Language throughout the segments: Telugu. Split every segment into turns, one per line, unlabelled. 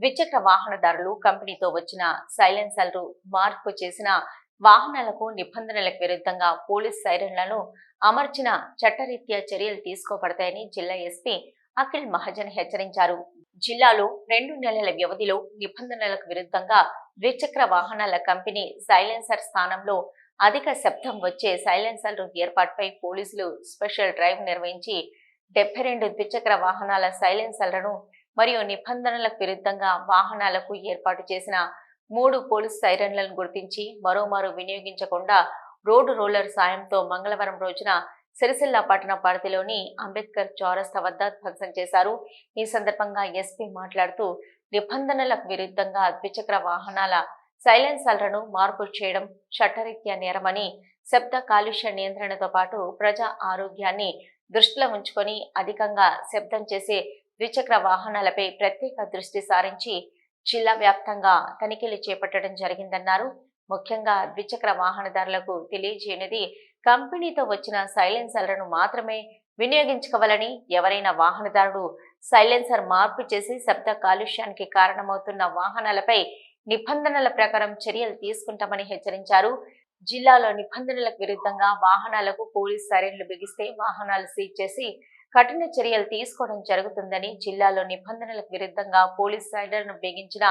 ద్విచక్ర వాహనదారులు కంపెనీతో వచ్చిన సైలెన్సర్లు మార్పు చేసిన వాహనాలకు నిబంధనలకు విరుద్ధంగా పోలీస్ సైరన్లను అమర్చిన చట్టరీత్యా చర్యలు తీసుకోబడతాయని జిల్లా ఎస్పీ అఖిల్ మహాజన్ హెచ్చరించారు. జిల్లాలో రెండు నెలల వ్యవధిలో నిబంధనలకు విరుద్ధంగా ద్విచక్ర వాహనాల కంపెనీ సైలెన్సర్ స్థానంలో అధిక శబ్దం వచ్చే సైలెన్సర్లు ఏర్పాటుపై పోలీసులు స్పెషల్ డ్రైవ్ నిర్వహించి డెబ్బై రెండు ద్విచక్ర వాహనాల సైలెన్సర్లను మరియు నిబంధనలకు విరుద్ధంగా వాహనాలకు ఏర్పాటు చేసిన మూడు పోలీస్ సైరన్లను గుర్తించి మరోమారు వినియోగించకుండా రోడ్డు రోలర్ సాయంతో మంగళవారం రోజున సిరిసిల్ల పట్టణ పరిధిలోని అంబేద్కర్ చౌరస్తా వద్ద ధ్వంసం చేశారు. ఈ సందర్భంగా ఎస్పీ మాట్లాడుతూ నిబంధనలకు విరుద్ధంగా ద్విచక్ర వాహనాల సైలెన్సర్లను మార్పు చేయడం చట్టరీత్యా నేరమని శబ్ద కాలుష్య నియంత్రణతో పాటు ప్రజా ఆరోగ్యాన్ని దృష్టిలో ఉంచుకొని అధికంగా శబ్దం చేసే ద్విచక్ర వాహనాలపై ప్రత్యేక దృష్టి సారించి జిల్లా వ్యాప్తంగా తనిఖీలు చేపట్టడం జరిగిందన్నారు. ముఖ్యంగా ద్విచక్ర వాహనదారులకు తెలియజేయనిది కంపెనీతో వచ్చిన సైలెన్సర్లను మాత్రమే వినియోగించుకోవాలని ఎవరైనా వాహనదారుడు సైలెన్సర్ మార్పు చేసి శబ్ద కాలుష్యానికి కారణమవుతున్న వాహనాలపై నిబంధనల ప్రకారం చర్యలు తీసుకుంటామని హెచ్చరించారు. జిల్లాలో నిబంధనలకు విరుద్ధంగా వాహనాలకు పోలీస్ సైరన్లు బిగిస్తే వాహనాలు సీజ్ చేసి కఠిన చర్యలు తీసుకోవడం జరుగుతుందని జిల్లాలో నిబంధనలకు విరుద్ధంగా పోలీస్ సైడర్ను బిగించిన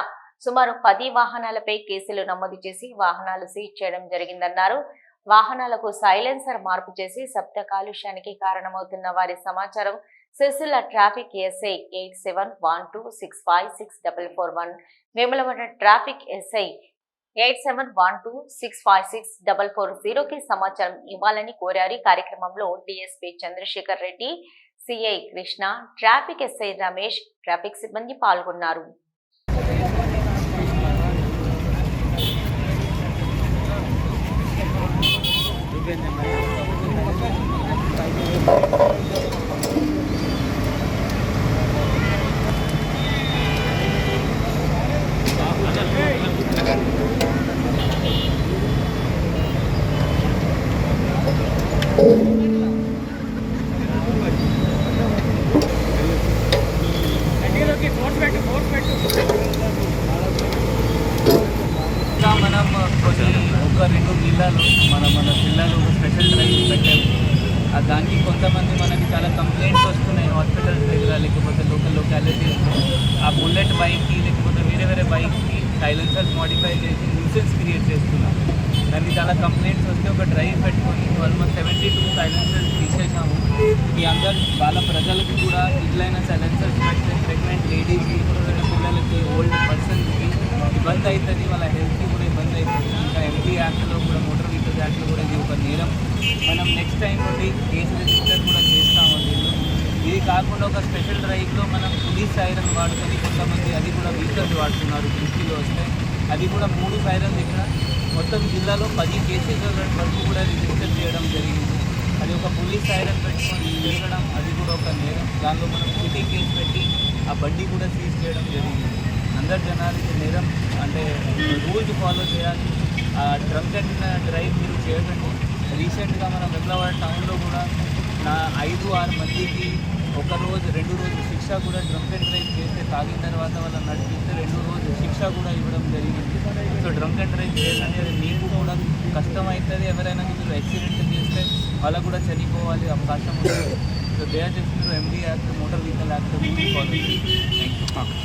సుమారు పది వాహనాలపై కేసులు నమోదు చేసి వాహనాలు సీజ్ చేయడం జరిగిందన్నారు. వాహనాలకు సైలెన్సర్ మార్పు చేసి శబ్ద కాలుష్యానికి కారణమవుతున్న వారి సమాచారం Sircilla traffic SI eight seven one two six five six double four one Vemulawada traffic SI eight seven one two six five six double four జీరోకి సమాచారం ఇవ్వాలని కోరారు. ఈ కార్యక్రమంలో DSP Chandrashekar Reddy CI Krishna traffic SI Ramesh traffic సిబ్బంది పాల్గొన్నారు
ఇంకా రెండు జిల్లాలు మన మన జిల్లాలో ఒక స్పెషల్ డ్రైవ్ పెట్టాము దానికి కొంతమంది మనకి చాలా కంప్లైంట్స్ వస్తున్నాయి హాస్పిటల్స్ దగ్గర లేకపోతే లోకల్ లొకాలిటీస్లో ఆ బుల్లెట్ బైక్కి లేకపోతే వేరే వేరే బైక్కి సైలెన్సర్స్ మోడిఫై చేసి న్యూసెన్స్ క్రియేట్ చేస్తున్నారు. దానికి చాలా కంప్లైంట్స్ వస్తే ఒక డ్రైవ్ పెట్టుకొని ఆల్మోస్ట్ సెవెంటీ టూ సైలెన్సర్స్ తీసేసాము మీ అందరు వాళ్ళ ప్రజలకు కూడా ఇట్లైన సైలెన్సర్స్ పెడితే ప్రెగ్నెంట్ లేడీస్కి పిల్లలకి ఓల్డ్ పర్సన్స్కి ఇబ్బంది అవుతుంది వాళ్ళ హెల్త్కి కూడా ఇబ్బంది అవుతుంది యాక్ట్లో కూడా మోటార్ వెహికల్స్ యాక్ట్లో కూడా ఇది ఒక నేరం. మనం నెక్స్ట్ టైం నుండి కేసు రిజిస్టర్ కూడా చేస్తాము దీనిలో ఇది కాకుండా ఒక స్పెషల్ డ్రైవ్లో మనం పులీస్ సైరన్ వాడుకొని కొంతమంది అది కూడా వెహికల్స్ వాడుతున్నారు దృష్టిలో వస్తే. అది కూడా మూడు సైరన్స్ ఇక్కడ. మొత్తం జిల్లాలో పది కేసెస్ వరకు కూడా రిజిస్టర్ చేయడం జరిగింది. అది ఒక పోలీస్ సైరన్ పెట్టుకొని తిరగడం అది కూడా ఒక నేరం. దానిలో మనం సిటీ కేసు పెట్టి ఆ బండి కూడా సీజ్ చేయడం జరిగింది. అందరు జనాలకి నేరం అంటే రూల్స్ ఫాలో చేయాలి. డ్రంక్ అండ్ డ్రైవ్ మీరు చేయకండి. రీసెంట్గా మన వెమ్లవాడ టౌన్లో కూడా నా ఐదు ఆరు మందికి ఒక రోజు రెండు రోజు శిక్ష కూడా డ్రంక్ అండ్ డ్రైవ్ చేస్తే తాగిన తర్వాత వాళ్ళని నడిపిస్తే రెండు రోజు శిక్ష కూడా ఇవ్వడం జరిగింది. సో డ్రంక్ అండ్ డ్రైవ్ చేయాలంటే అది మీకు కూడా కష్టమవుతుంది ఎవరైనా మీరు యాక్సిడెంట్ చేస్తే వాళ్ళకు కూడా చనిపోవాలి అవకాశం ఉంటుంది. సో దయచేసి మీరు MD act motor vehicle act follow thank you